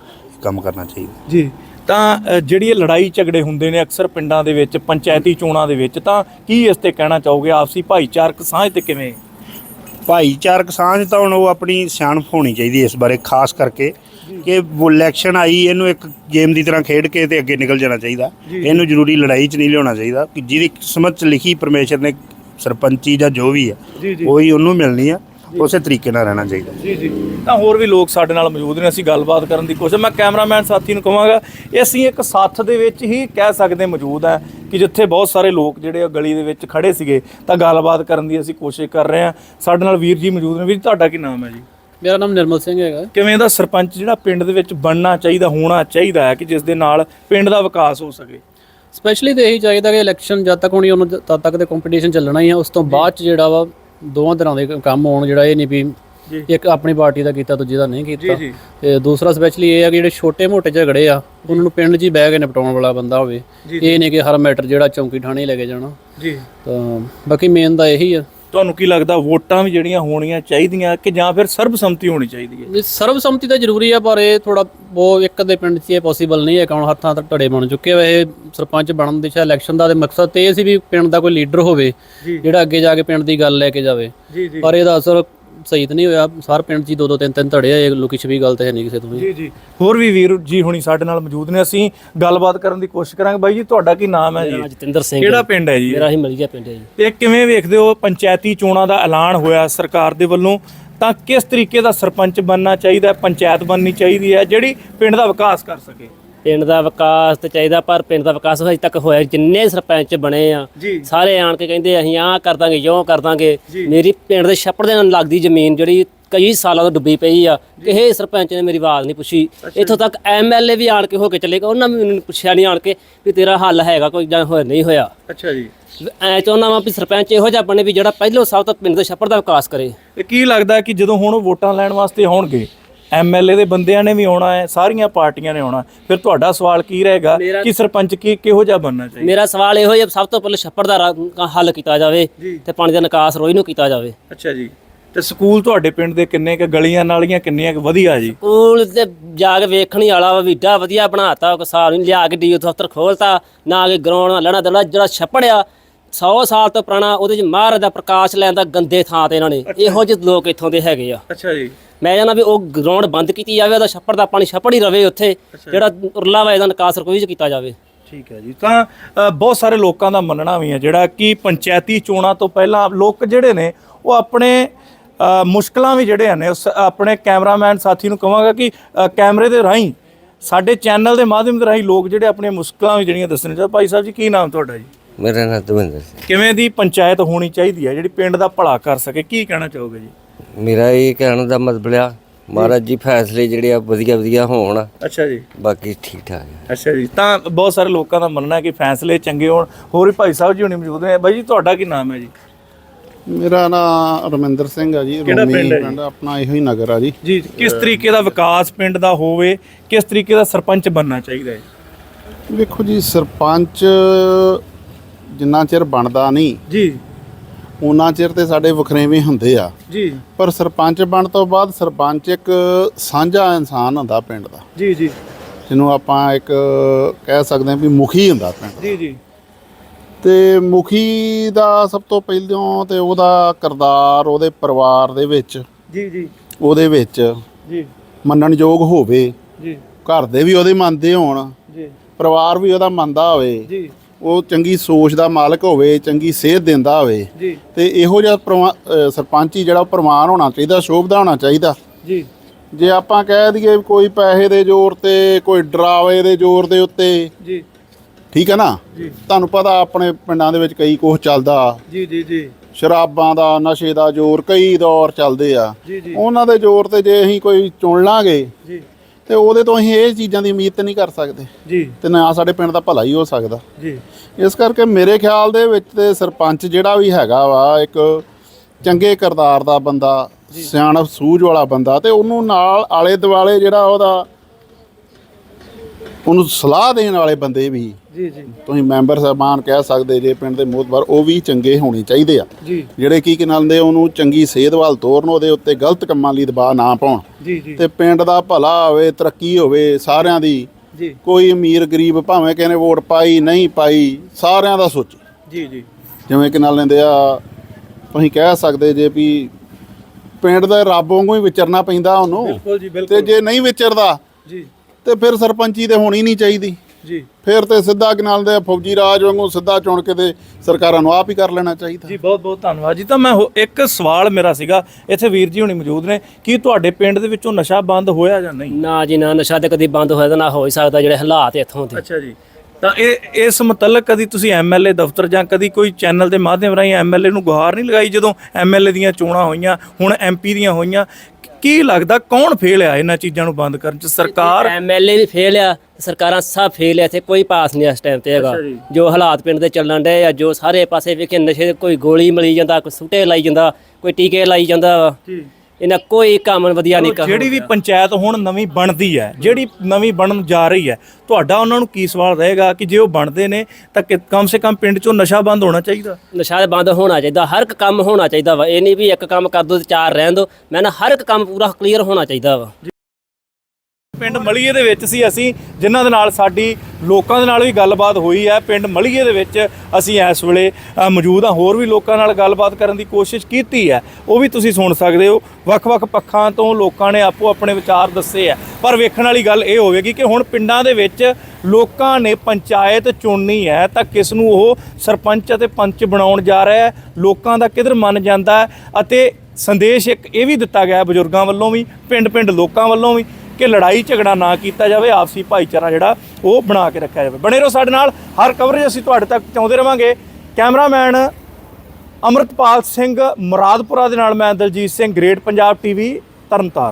ਕੰਮ ਕਰਨਾ ਚਾਹੀਦਾ। ਜੀ। ਤਾਂ ਜਿਹੜੀ ਇਹ ਲੜਾਈ ਝਗੜੇ ਹੁੰਦੇ ਨੇ ਅਕਸਰ ਪਿੰਡਾਂ ਦੇ ਵਿੱਚ ਪੰਚਾਇਤੀ ਚੋਣਾਂ ਦੇ ਵਿੱਚ ਤਾਂ ਕੀ ਇਸ ਤੇ ਕਹਿਣਾ ਚਾਹੋਗੇ? ਆਪਸੀ ਭਾਈਚਾਰਕ ਸਾਂਝ ਤੇ ਕਿਵੇਂ? ਭਾਈਚਾਰਕ ਸਾਂਝ ਤਾਂ ਹੁਣ ਉਹ ਆਪਣੀ ਸਿਆਣਪ ਹੋਣੀ ਚਾਹੀਦੀ ਹੈ ਇਸ ਬਾਰੇ ਖਾਸ ਕਰਕੇ ਕਿ ਉਹ ਇਲੈਕਸ਼ਨ ਆਈ ਇਹਨੂੰ ਇੱਕ ਗੇਮ ਦੀ ਤਰ੍ਹਾਂ ਖੇਡ ਕੇ ਤੇ ਅੱਗੇ ਨਿਕਲ ਜਾਣਾ ਚਾਹੀਦਾ। ਇਹਨੂੰ ਜ਼ਰੂਰੀ ਲੜਾਈ 'ਚ ਨਹੀਂ ਲਿਆਉਣਾ ਚਾਹੀਦਾ। ਕਿ ਜਿਹਦੀ ਕਿਸਮਤ 'ਚ ਲਿਖੀ ਪਰਮੇਸ਼ਰ ਨੇ ਸਰਪੰਚੀ ਜਾਂ ਜੋ ਵੀ। ਆ ਉਹੀ ਉਹਨੂੰ ਮਿਲਣੀ ਆ। ਉਸੇ ਤਰੀਕੇ ਨਾਲ ਰਹਿਣਾ ਚਾਹੀਦਾ। ਜੀ ਜੀ। ਤਾਂ ਹੋਰ ਵੀ ਲੋਕ ਸਾਡੇ ਨਾਲ ਮੌਜੂਦ ਨੇ ਅਸੀਂ ਗੱਲਬਾਤ ਕਰਨ ਦੀ ਕੋਸ਼ਿਸ਼ ਮੈਂ ਕੈਮਰਾਮੈਨ ਸਾਥੀ ਨੂੰ ਕਹਾਂਗਾ ਇਹ ਅਸੀਂ ਇੱਕ ਸਾਥ ਦੇ ਵਿੱਚ ਹੀ ਕਹਿ ਸਕਦੇ ਮੌਜੂਦ ਹੈ ਕਿ ਜਿੱਥੇ ਬਹੁਤ ਸਾਰੇ ਲੋਕ ਜਿਹੜੇ ਆ ਗਲੀ ਦੇ ਵਿੱਚ ਖੜੇ ਸੀਗੇ ਤਾਂ ਗੱਲਬਾਤ ਕਰਨ ਦੀ ਅਸੀਂ ਕੋਸ਼ਿਸ਼ ਕਰ ਰਹੇ ਹਾਂ। ਸਾਡੇ ਨਾਲ ਵੀਰ ਜੀ ਮੌਜੂਦ ਨੇ। ਵੀਰ ਜੀ, ਤੁਹਾਡਾ ਕੀ ਨਾਮ ਹੈ ਜੀ? ਮੇਰਾ ਨਾਮ ਨਿਰਮਲ ਸਿੰਘ ਹੈਗਾ। ਕਿਵੇਂ ਦਾ ਸਰਪੰਚ ਜਿਹੜਾ ਪਿੰਡ ਦੇ ਵਿੱਚ ਬਣਨਾ ਚਾਹੀਦਾ ਹੋਣਾ ਚਾਹੀਦਾ ਹੈ ਕਿ ਜਿਸ ਦੇ ਨਾਲ ਪਿੰਡ ਦਾ ਵਿਕਾਸ ਹੋ ਸਕੇ? ਸਪੈਸ਼ਲੀ ਤੇ ਇਹੀ ਚਾਹੀਦਾ ਕਿ ਇਲੈਕਸ਼ਨ ਜਦ ਤੱਕ ਹੋਣੀ ਉਹਨਾਂ ਤਦ ਤੱਕ ਤੇ ਕੰਪੀਟੀਸ਼ਨ ਚੱਲਣਾ ਹੀ ਆ ਉਸ ਤੋਂ ਬਾਅਦ ਚ ਜਿਹੜਾ ਵਾ ਦੋਵਾਂ ਤਰ੍ਹਾਂ ਦੇ ਕੰਮ ਹੋਣ ਜਿਹੜਾ ਇਹ ਨਹੀਂ ਵੀ ਇੱਕ ਆਪਣੀ ਪਾਰਟੀ ਦਾ ਕੀਤਾ ਦੂਜੀ ਦਾ ਨਹੀਂ ਕੀਤਾ। ਤੇ ਦੂਸਰਾ ਸਪੈਸ਼ਲੀ ਇਹ ਆ ਕਿ ਜਿਹੜੇ ਛੋਟੇ ਮੋਟੇ ਝਗੜੇ ਆ ਉਹਨਾਂ ਨੂੰ ਪਿੰਡ 'ਚ ਹੀ ਬਹਿ ਕੇ ਨਿਪਟਾਉਣ ਵਾਲਾ ਬੰਦਾ ਹੋਵੇ। ਇਹ ਨਹੀਂ ਕਿ ਹਰ ਮੈਟਰ ਜਿਹੜਾ ਚੌਂਕੀ ਥਾਣੇ ਲੈ ਕੇ ਜਾਣਾ। ਜੀ। ਤਾਂ ਬਾਕੀ ਮੇਨ ਦਾ ਇਹੀ ਆ। ਤੁਹਾਨੂੰ ਕੀ ਲੱਗਦਾ ਵੋਟਾਂ ਵੀ ਜਿਹੜੀਆਂ ਹੋਣੀਆਂ ਚਾਹੀਦੀਆਂ ਕਿ ਜਾਂ ਫਿਰ ਸਰਬਸੰਮਤੀ ਹੋਣੀ ਚਾਹੀਦੀ ਹੈ? ਇਹ ਸਰਬਸੰਮਤੀ ਤਾਂ ਜ਼ਰੂਰੀ ਆ ਪਰ ਇਹ ਥੋੜਾ ਉਹ ਇੱਕ ਦੇ ਪਿੰਡ 'ਚ ਇਹ ਪੋਸੀਬਲ ਨਹੀਂ ਹੈ ਕੌਣ ਹੱਥਾਂ ਤੇ ਢੜੇ ਬਣ ਚੁੱਕੇ ਵੇ ਇਹ ਸਰਪੰਚ ਬਣਨ ਦੀ ਸ਼ਾ ਇਲੈਕਸ਼ਨ ਦਾ ਤੇ ਮਕਸਦ ਤੇ ਇਹ ਸੀ ਵੀ ਪਿੰਡ ਦਾ ਕੋਈ ਲੀਡਰ ਹੋਵੇ ਜਿਹੜਾ ਅੱਗੇ ਜਾ ਕੇ ਪਿੰਡ ਦੀ ਗੱਲ ਲੈ ਕੇ ਜਾਵੇ। ਪਰ ਇਹਦਾ ਅਸਰ ਸਹੀ ਤਾਂ ਨਹੀਂ ਹੋਇਆ। ਸਾਰ ਪਿੰਡ 'ਚ ਹੀ ਦੋ ਦੋ ਤਿੰਨ ਤਿੰਨ ਧੜੇ ਆ। ਇਹ ਲੋਕੀ ਛਵੀ ਗੱਲ ਤੇ ਹੈ ਨਹੀਂ ਕਿਸੇ ਤੋਂ ਵੀ। ਜੀ ਜੀ। ਹੋਰ ਵੀ ਵੀਰ ਜੀ ਹੁਣੀ ਸਾਡੇ ਨਾਲ ਮੌਜੂਦ ਨੇ। ਅਸੀਂ ਗੱਲਬਾਤ ਕਰਨ ਦੀ ਕੋਸ਼ਿਸ਼ ਕਰਾਂਗੇ। ਬਾਈ ਜੀ ਤੁਹਾਡਾ ਕੀ ਨਾਮ ਹੈ ਜੀ? ਜਤਿੰਦਰ ਸਿੰਘ ਕਿਹੜਾ ਪਿੰਡ ਹੈ ਜੀ? ਮੇਰਾ ਹੀ ਮਲੀਆ ਪਿੰਡ ਹੈ ਜੀ। ਤੇ ਕਿਵੇਂ ਵੇਖਦੇ ਹੋ ਪੰਚਾਇਤੀ ਚੋਣਾਂ ਦਾ ਐਲਾਨ ਹੋਇਆ ਸਰਕਾਰ ਦੇ ਵੱਲੋਂ? ਤਾਂ ਕਿਸ ਤਰੀਕੇ ਦਾ ਸਰਪੰਚ ਬਣਨਾ ਚਾਹੀਦਾ ਹੈ? ਪੰਚਾਇਤ ਬਣਨੀ ਚਾਹੀਦੀ ਹੈ ਜਿਹੜੀ ਪਿੰਡ ਦਾ ਵਿਕਾਸ ਕਰ ਸਕੇ? ਪਿੰਡ ਦਾ ਵਿਕਾਸ ਤੇ ਚਾਹੀਦਾ ਪਰ ਪਿੰਡ ਦਾ ਵਿਕਾਸ ਹਜੇ ਤੱਕ ਹੋਇਆ ਨੀ। ਜਿੰਨੇ ਸਰਪੰਚ ਬਣੇ ਆ। ਸਾਰੇ ਆਣ ਕੇ ਕਹਿੰਦੇ ਅਸੀਂ ਆਹ ਕਰ ਦਾਂਗੇ ਜੋ ਕਰ ਦਾਂਗੇ। ਮੇਰੀ ਪਿੰਡ ਦੇ ਛੱਪੜ ਦੇ ਨਾਲ ਲੱਗਦੀ ਜ਼ਮੀਨ ਜਿਹੜੀ ਕਈ ਸਾਲਾਂ ਤੋਂ ਡੁੱਬੀ ਪਈ ਆ। ਕਿਸੇ ਸਰਪੰਚ ਨੇ ਮੇਰੀ ਆਵਾਜ਼ ਨਹੀਂ ਪੁੱਛੀ। ਇੱਥੋਂ ਤੱਕ ਐਮਐਲਏ ਵੀ ਆਣ ਕੇ ਹੋ ਕੇ ਚਲੇ ਗਏ। ਉਹਨਾਂ ਵੀ ਮੈਨੂੰ ਪੁੱਛਿਆ ਨਹੀਂ ਆਣ ਕੇ ਵੀ ਤੇਰਾ ਹੱਲ ਹੈਗਾ ਕੋਈ ਜਾਂ ਹੋਇਆ ਨਹੀਂ ਹੋਇਆ। ਅੱਛਾ ਜੀ। ਐ ਚਾਹੁੰਦਾ ਵਾਂ ਵੀ ਸਰਪੰਚ ਇਹੋ ਜਿਹਾ ਬਣੇ ਵੀ ਜਿਹੜਾ ਪਹਿਲੋਂ ਸਭ ਤੋਂ ਪਿੰਡ ਦੇ ਛੱਪੜ ਦਾ ਵਿਕਾਸ ਕਰੇ। ਤੇ ਕੀ ਲੱਗਦਾ ਕਿ ਜਦੋਂ ਹੁਣ ਵੋਟਾਂ ਲੈਣ ਵਾਸਤੇ ਆਉਣਗੇ ਐਮਐਲਏ ਦੇ ਬੰਦਿਆਂ ਨੇ ਵੀ ਆਉਣਾ ਹੈ ਸਾਰੀਆਂ ਪਾਰਟੀਆਂ ਨੇ ਆਉਣਾ ਫਿਰ ਤੁਹਾਡਾ ਸਵਾਲ ਕੀ ਰਹੇਗਾ ਕਿ ਸਰਪੰਚ ਕੀ ਕਿਹੋ ਜਿਹਾ ਬਣਨਾ ਚਾਹੀਦਾ? ਮੇਰਾ ਸਵਾਲ ਇਹੋ ਜਿਹਾ ਸਭ ਤੋਂ ਪਹਿਲਾਂ ਛੱਪੜ ਦਾ ਰਾ- ਹੱਲ ਕੀਤਾ ਜਾਵੇ ਤੇ ਪਾਣੀ ਦਾ ਨਿਕਾਸ ਰੋਜ਼ ਨੂੰ ਕੀਤਾ ਜਾਵੇ। ਅੱਛਾ ਜੀ। ਤੇ ਸਕੂਲ ਤੁਹਾਡੇ ਪਿੰਡ ਦੇ ਕਿੰਨੇ ਕ ਗਲੀਆਂ ਨਾਲੀਆਂ ਕਿੰਨੀਆਂ ਕੁ ਵਧੀਆ ਜੀ? ਸਕੂਲ ਤੇ ਜਾ ਕੇ ਵੇਖਣ ਹੀ ਵਾਲਾ ਵਾ ਵੀ ਏਡਾ ਵਧੀਆ ਬਣਾਤਾ ਉਹ ਸਾਲ ਨੂੰ ਲਿਆ ਕੇ ਡੀਓ ਦਫ਼ਤਰ ਖੋਲਤਾ ਨਾ ਕਿ ਗਰਾਊਂਡ ਲੈਣਾ ਦੇਣਾ ਜਿਹੜਾ ਛੱਪੜਿਆ 100 ਸਾਲ ਤੋਂ ਪੁਰਾਣਾ ਉਹਦੇ ਚ ਮਹਾਰਾਜ ਦਾ ਪ੍ਰਕਾਸ਼ ਲੈਣ ਦਾ ਗੰਦੇ ਥਾਂ ਤੇ ਇਹਨਾਂ ਨੇ। ਇਹੋ ਜਿਹੇ ਲੋਕ ਇੱਥੋਂ ਦੇ ਹੈਗੇ ਆ। ਅੱਛਾ ਜੀ। ਮੈਂ ਕਹਿੰਦਾ ਵੀ ਉਹ ਗਰਾਊਂਡ ਬੰਦ ਕੀਤੀ ਜਾਵੇ ਉਹਦਾ ਛੱਪੜ ਦਾ ਪਾਣੀ ਛੱਪੜ ਹੀ ਰਵੇ ਉੱਥੇ ਜਿਹੜਾ ਉਰਲਾ ਵਾ ਇਹਦਾ ਨਿਕਾਸ ਰਕੋਈ ਕੀਤਾ ਜਾਵੇ। ਠੀਕ ਹੈ ਜੀ। ਤਾਂ ਅ, ਬਹੁਤ ਸਾਰੇ ਲੋਕਾਂ ਦਾ ਮੰਨਣਾ ਵੀ ਹੈ ਜਿਹੜਾ ਕਿ ਪੰਚਾਇਤੀ ਚੋਣਾਂ ਤੋਂ ਪਹਿਲਾਂ ਲੋਕ ਜਿਹੜੇ ਨੇ ਉਹ ਆਪਣੇ ਅ, ਮੁਸ਼ਕਲਾਂ ਵੀ ਜਿਹੜੇ ਨੇ ਉਸ ਆਪਣੇ ਕੈਮਰਾਮੈਨ ਸਾਥੀ ਨੂੰ ਕਹਾਂਗਾ ਕਿ ਅ, ਕੈਮਰੇ ਦੇ ਰਾਹੀਂ ਸਾਡੇ ਚੈਨਲ ਦੇ ਮਾਧਿਅਮ ਦੇ ਰਾਹੀਂ ਲੋਕ ਜਿਹੜੇ ਆਪਣੀਆਂ ਮੁਸ਼ਕਲਾਂ ਵੀ ਜਿਹੜੀਆਂ ਦੱਸਣੇ ਚਾਹ ਭਾਈ ਸਾਹਿਬ ਜੀ ਕੀ ਨਾਮ ਤੁਹਾਡਾ ਜੀ? ਮੇਰਾ ਨਾਮ ਦਵਿੰਦਰ ਸਿੰਘ। ਕਿਵੇਂ ਦੀ ਪੰਚਾਇਤ ਹੋਣੀ ਚਾਹੀਦੀ ਹੈ? ਜਿਹੜੀ ਪਿੰਡ ਦਾ ਭਲਾ ਕਰ ਸਕੇ ਕੀ ਕਹਿਣਾ ਚਾਹੋਗੇ ਜੀ? ਮੇਰਾ ਇਹ ਕਹਿਣ ਦਾ ਮਤਲਬ ਆ ਮਹਾਰਾਜ ਜੀ ਫੈਸਲੇ ਜਿਹੜੇ ਆ ਵਧੀਆ ਵਧੀਆ ਹੋਣ। ਅੱਛਾ ਜੀ। ਬਾਕੀ ਠੀਕ ਠਾਕ ਆ। ਅੱਛਾ ਜੀ। ਤਾਂ ਬਹੁਤ ਸਾਰੇ ਲੋਕਾਂ ਦਾ ਮੰਨਣਾ ਹੈ ਕਿ ਫੈਸਲੇ ਚੰਗੇ ਹੋਣ। ਹੋਰ ਵੀ ਭਾਈ ਸਾਹਿਬ ਜੀ ਹੁਣੇ ਮੌਜੂਦ ਨੇ। ਬਾਈ ਜੀ ਤੁਹਾਡਾ ਕੀ ਨਾਮ ਹੈ ਜੀ? ਮੇਰਾ ਨਾਮ ਰਮਿੰਦਰ ਸਿੰਘ ਆ ਜੀ ਕਿਹੜਾ ਰੋਮੀ ਪਿੰਡ ਹੈ ਜੀ? ਪਿੰਡ ਆਪਣਾ ਇਹੋ ਹੀ ਨਗਰ ਆ ਜੀ। ਜੀ ਕਿਸ ਤਰੀਕੇ ਦਾ ਵਿਕਾਸ ਪਿੰਡ ਦਾ ਹੋਵੇ ਕਿਸ ਤਰੀਕੇ ਦਾ ਸਰਪੰਚ ਬਣਨਾ ਚਾਹੀਦਾ ਹੈ? ਵੇਖੋ ਜੀ ਸਰਪੰਚ ਜਿੰਨਾ ਚਿਰ ਬਣਦਾ ਨਹੀਂ ਜੀ। ਉਹਨਾਂ ਚਿਰ ਤੇ ਸਾਡੇ ਵਖਰੇਵੇਂ ਹੁੰਦੇ ਆ। ਜੀ। ਪਰ ਸਰਪੰਚ ਬਣ ਤੋਂ ਬਾਅਦ ਸਰਪੰਚ ਇੱਕ ਸਾਂਝਾ ਇਨਸਾਨ ਹੁੰਦਾ ਪਿੰਡ ਦਾ। ਜੀ ਜੀ। ਜਿਹਨੂੰ ਆਪਾਂ ਇੱਕ ਕਹਿ ਸਕਦੇ ਹਾਂ ਵੀ ਮੁਖੀ ਹੁੰਦਾ ਪਿੰਡ ਜੀ ਜੀ। ਤੇ ਮੁਖੀ ਦਾ ਸਭ ਤੋਂ ਪਹਿਲਾਂ ਤੇ ਉਹਦਾ ਕਰਦਾਰ ਉਹਦੇ ਪਰਿਵਾਰ ਦੇ ਵਿੱਚ ਜੀ ਜੀ। ਉਹਦੇ ਵਿੱਚ ਜੀ। ਮੰਨਣਯੋਗ ਹੋਵੇ ਜੀ। ਘਰ ਦੇ ਵੀ ਉਹਦੇ ਮੰਨਦੇ ਹੋਣ ਜੀ। ਪਰਿਵਾਰ ਵੀ ਉਹਦਾ ਮੰਨਦਾ ਹੋਵੇ ਜੀ। ਉਹ ਚੰਗੀ ਸੋਚ ਦਾ ਮਾਲਕ ਹੋਵੇ ਚੰਗੀ ਸਿਹਤ ਦਿੰਦਾ ਹੋਵੇ ਜੀ। ਤੇ ਇਹੋ ਜਿਹਾ ਪ੍ਰਵਾ- ਅ, ਸਰਪੰਚ ਹੀ ਜਿਹੜਾ ਪ੍ਰਮਾਣ ਹੋਣਾ ਚਾਹੀਦਾ ਸ਼ੋਭਦਾ ਹੋਣਾ ਚਾਹੀਦਾ। ਜੀ। ਜੇ ਆਪਾਂ ਕਹਿ ਦਈਏ ਕੋਈ ਪੈਸੇ ਦੇ ਜ਼ੋਰ ਤੇ ਕੋਈ ਡਰਾਵੇ ਦੇ ਜ਼ੋਰ ਦੇ ਉੱਤੇ ਜੀ। ਠੀਕ ਹੈ ਨਾ? ਤੁਹਾਨੂੰ ਪਤਾ ਆਪਣੇ ਪਿੰਡਾਂ ਦੇ ਵਿੱਚ ਕਈ ਕੁਝ ਚੱਲਦਾ। ਜੀ ਜੀ ਜੀ। ਸ਼ਰਾਬਾਂ ਦਾ ਨਸ਼ੇ ਦਾ ਜ਼ੋਰ ਕਈ ਦੌਰ ਚੱਲਦੇ ਆ। ਜੀ, ਜੀ। ਉਹਨਾਂ ਦੇ ਜ਼ੋਰ ਤੇ ਜੇ ਅਸੀਂ ਕੋਈ ਚੁਣ ਲਾਂਗੇ ਜੀ। ਤੇ ਉਹਦੇ ਤੋਂ ਅਸੀਂ ਇਹ ਚੀਜ਼ਾਂ ਦੀ ਉਮੀਦ ਤੇ ਨਹੀਂ ਕਰ ਸਕਦੇ। ਜੀ। ਤੇ ਨਾ ਸਾਡੇ ਪਿੰਡ ਦਾ ਭਲਾ ਹੀ ਹੋ ਸਕਦਾ। ਜੀ। ਇਸ ਕਰਕੇ ਮੇਰੇ ਖਿਆਲ ਦੇ ਵਿੱਚ ਤੇ ਸਰਪੰਚ ਜਿਹੜਾ ਵੀ ਹੈਗਾ ਵਾ ਇੱਕ ਚੰਗੇ ਕਿਰਦਾਰ ਦਾ ਬੰਦਾ ਸਿਆਣਪ ਸੂਝ ਵਾਲਾ ਬੰਦਾ ਤੇ ਉਹਨੂੰ ਨਾਲ ਆਲੇ ਦੁਆਲੇ ਜਿਹੜਾ ਉਹਦਾ ਉਹਨੂੰ ਸਲਾਹ ਦੇਣ ਵਾਲੇ ਬੰਦੇ ਵੀ ਜੀ ਜੀ। ਤੁਸੀਂ ਮੈਂਬਰ ਸਾਹਿਬਾਨ ਕਹਿ ਸਕਦੇ ਜੇ ਪਿੰਡ ਦੇ ਮੋਤਬਰ ਉਹ ਵੀ ਚੰਗੇ ਹੋਣੇ ਚਾਹੀਦੇ ਆ। ਜੀ। ਜਿਹੜੇ ਕੀ ਕਿ ਨਾਲ ਦੇ ਉਹਨੂੰ ਚੰਗੀ ਸੇਧ ਵੱਲ ਤੋਰਨ ਉਹਦੇ ਉੱਤੇ ਗਲਤ ਕੰਮਾਂ ਲਈ ਦਬਾਅ ਨਾ ਪਾਉਣ। ਜੀ ਜੀ। ਤੇ ਪਿੰਡ ਦਾ ਭਲਾ ਹੋਵੇ ਤਰੱਕੀ ਹੋਵੇ ਸਾਰਿਆਂ ਦੀ ਜੀ। ਕੋਈ ਅਮੀਰ ਗਰੀਬ ਭਾਵੇਂ ਕਿਸੇ ਨੇ ਵੋਟ ਪਾਈ ਨਹੀਂ ਪਾਈ ਸਾਰਿਆਂ ਦਾ ਸੋਚੇ। ਜੀ ਜੀ। ਜਿਵੇਂ ਕਿ ਨਾਲ ਲੈਂਦੇ ਆ ਤੁਸੀਂ ਕਹਿ ਸਕਦੇ ਜੇ ਵੀ ਪਿੰਡ ਦੇ ਰੱਬ ਵਾਂਗੂ ਹੀ ਵਿਚਰਨਾ ਪੈਂਦਾ ਉਹਨੂੰ। ਬਿਲਕੁਲ ਜੀ ਤੇ ਜੇ ਨਹੀਂ ਵਿਚਰਦਾ ਜੀ। ਤੇ ਫਿਰ ਸਰਪੰਚੀ ਤੇ ਹੋਣੀ ਨਹੀਂ ਚਾਹੀਦੀ। ਜੀ। ਫਿਰ ਤੇ ਸਿੱਧਾ ਕਿ ਨਾਲ ਦੇ ਫੌਜੀ ਰਾਜ ਵਾਂਗੂ ਸਿੱਧਾ ਚੁਣ ਕੇ ਤੇ ਸਰਕਾਰਾਂ ਨੂੰ ਆਪ ਹੀ ਕਰ ਲੈਣਾ ਚਾਹੀਦਾ। ਜੀ ਬਹੁਤ ਬਹੁਤ ਧੰਨਵਾਦ ਜੀ। ਤਾਂ ਮੈਂ ਹੋ- ਇੱਕ ਸਵਾਲ ਮੇਰਾ ਸੀਗਾ ਇੱਥੇ ਵੀਰ ਜੀ ਹੁਣੀ ਮੌਜੂਦ ਨੇ ਕੀ ਤੁਹਾਡੇ ਪਿੰਡ ਦੇ ਵਿੱਚੋਂ ਨਸ਼ਾ ਬੰਦ ਹੋਇਆ ਜਾਂ ਨਹੀਂ? ਨਾ ਜੀ ਨਾ ਨਸ਼ਾ ਤੇ ਕਦੀ ਬੰਦ ਹੋਇਆ ਤਾਂ ਨਾ ਹੋ ਹੀ ਸਕਦਾ ਜਿਹੜੇ ਹਾਲਾਤ ਇੱਥੋਂ ਦੇ। ਅੱਛਾ ਜੀ। ਤਾਂ ਇਹ ਇਸ ਮੁਤਲਕ ਕਦੀ ਤੁਸੀਂ ਐਮਐਲਏ ਦਫ਼ਤਰ ਜਾਂ ਕਦੀ ਕੋਈ ਚੈਨਲ ਦੇ ਮਾਧਿਅਮ ਰਾਹੀਂ ਐਮਐਲਏ ਨੂੰ ਗੁਹਾਰ ਨਹੀਂ ਲਗਾਈ ਜਦੋਂ ਐਮਐਲਏ ਦੀਆਂ ਚੋਣਾਂ ਹੋਈਆਂ ਹੁਣ ਐਮਪੀ ਦੀਆਂ ਹੋਈਆਂ? ਕੀ ਲੱਗਦਾ ਕੌਣ ਫੇਲ ਆ ਇਹਨਾਂ ਚੀਜ਼ਾਂ ਨੂੰ ਬੰਦ ਕਰਨ ਚ ਸਰਕਾਰ ਐਮਐਲਏ ਵੀ ਫੇਲ ਆ ਸਰਕਾਰਾਂ ਸਭ ਫੇਲ ਆ ਇੱਥੇ ਕੋਈ ਪਾਸ ਨਹੀਂ ਇਸ ਟਾਈਮ ਤੇ ਹੈਗਾ ਜੀ। ਹਾਲਾਤ ਪਿੰਡ ਦੇ ਚੱਲਣ ਡਏ ਆ ਜੋ ਸਾਰੇ ਪਾਸੇ ਵੇਖੇ ਨਸ਼ੇ ਕੋਈ ਗੋਲੀ ਮਲੀ ਜਾਂਦਾ ਕੋਈ ਸੁੱਟੇ ਲਾਈ ਜਾਂਦਾ ਕੋਈ ਟੀਕੇ ਲਾਈ ਜਾਂਦਾ ਵਾ। ਜੀ ਇਹਨਾਂ ਕੋਈ ਕੰਮ ਵਧੀਆ ਨਹੀਂ ਕਰ ਜਿਹੜੀ ਵੀ ਪੰਚਾਇਤ ਹੁਣ ਨਵੀਂ ਬਣਦੀ ਹੈ ਜਿਹੜੀ ਨਵੀਂ ਬਣਨ ਜਾ ਰਹੀ ਹੈ ਤੁਹਾਡਾ ਉਹਨਾਂ ਨੂੰ ਕੀ ਸਵਾਲ ਰਹੇਗਾ ਕਿ ਜੇ ਉਹ ਬਣਦੇ ਨੇ ਤਾਂ ਕਿ- ਕਮ ਸੇ ਕਮ ਪਿੰਡ ਚੋਂ ਨਸ਼ਾ ਬੰਦ ਹੋਣਾ ਚਾਹੀਦਾ? ਨਸ਼ਾ ਬੰਦ ਹੋਣਾ ਚਾਹੀਦਾ ਹਰ ਇੱਕ ਕੰਮ ਹੋਣਾ ਚਾਹੀਦਾ ਵਾ ਇਹ ਨਹੀਂ ਵੀ ਇੱਕ ਕੰਮ ਕਰ ਦੋ ਤੇ ਚਾਰ ਰਹਿਣ ਦੋ। ਮੈਂ ਨਾ ਹਰ ਇੱਕ ਕੰਮ ਪੂਰਾ ਕਲੀਅਰ ਹੋਣਾ ਚਾਹੀਦਾ ਵਾ। ਪਿੰਡ ਮਲੀਏ ਦੇ ਵਿੱਚ ਸੀ ਅਸੀਂ, ਜਿਨ੍ਹਾਂ ਦੇ ਨਾਲ ਸਾਡੀ ਲੋਕਾਂ ਦੇ ਨਾਲ ਵੀ ਗੱਲਬਾਤ ਹੋਈ ਹੈ। ਪਿੰਡ ਮਲੀਏ ਦੇ ਵਿੱਚ ਅਸੀਂ ਇਸ ਵੇਲੇ ਮੌਜੂਦ ਹਾਂ। ਹੋਰ ਵੀ ਲੋਕਾਂ ਨਾਲ ਗੱਲਬਾਤ ਕਰਨ ਦੀ ਕੋਸ਼ਿਸ਼ ਕੀਤੀ ਹੈ। ਉਹ ਵੀ ਤੁਸੀਂ ਸੁਣ ਸਕਦੇ ਹੋ। ਵੱਖ-ਵੱਖ ਪੱਖਾਂ ਤੋਂ ਲੋਕਾਂ ਨੇ ਆਪੋ ਆਪਣੇ ਵਿਚਾਰ ਦੱਸੇ ਆ ਪਰ ਵੇਖਣ ਵਾਲੀ ਗੱਲ ਇਹ ਹੋਵੇਗੀ ਕਿ ਹੁਣ ਪਿੰਡਾਂ ਦੇ ਵਿੱਚ ਲੋਕਾਂ ਨੇ ਪੰਚਾਇਤ ਚੁਣਨੀ ਹੈ ਤਾਂ ਕਿਸ ਨੂੰ ਉਹ ਸਰਪੰਚ ਅਤੇ ਪੰਚ ਬਣਾਉਣ ਜਾ ਰਿਹਾ ਹੈ। ਲੋਕਾਂ ਦਾ ਕਿਧਰ ਮੰਨ ਜਾਂਦਾ ਹੈ। ਅਤੇ ਸੰਦੇਸ਼ ਇੱਕ ਇਹ ਵੀ ਦਿੱਤਾ ਗਿਆ ਬਜ਼ੁਰਗਾਂ ਵੱਲੋਂ ਵੀ, ਪਿੰਡ-ਪਿੰਡ ਲੋਕਾਂ ਵੱਲੋਂ ਵੀ ਕਿ ਲੜਾਈ ਝਗੜਾ ਨਾ ਕੀਤਾ ਜਾਵੇ, ਆਪਸੀ ਭਾਈਚਾਰਾ ਜਿਹੜਾ ਉਹ ਬਣਾ ਕੇ ਰੱਖਿਆ ਜਾਵੇ। ਬਣੇ ਰਹੋ ਸਾਡੇ ਨਾਲ, ਹਰ ਕਵਰੇਜ ਅਸੀਂ ਤੁਹਾਡੇ ਤੱਕ ਪਹੁੰਚਾਉਂਦੇ ਰਵਾਂਗੇ। ਕੈਮਰਾਮੈਨ ਅਮਰਤਪਾਲ ਸਿੰਘ ਮੁਰਾਦਪੁਰਾ ਦੇ ਨਾਲ ਮੈਂ ਦਲਜੀਤ ਸਿੰਘ ਗ੍ਰੇਟ ਪੰਜਾਬ ਟੀਵੀ ਤਰਨਤਾਰਨ।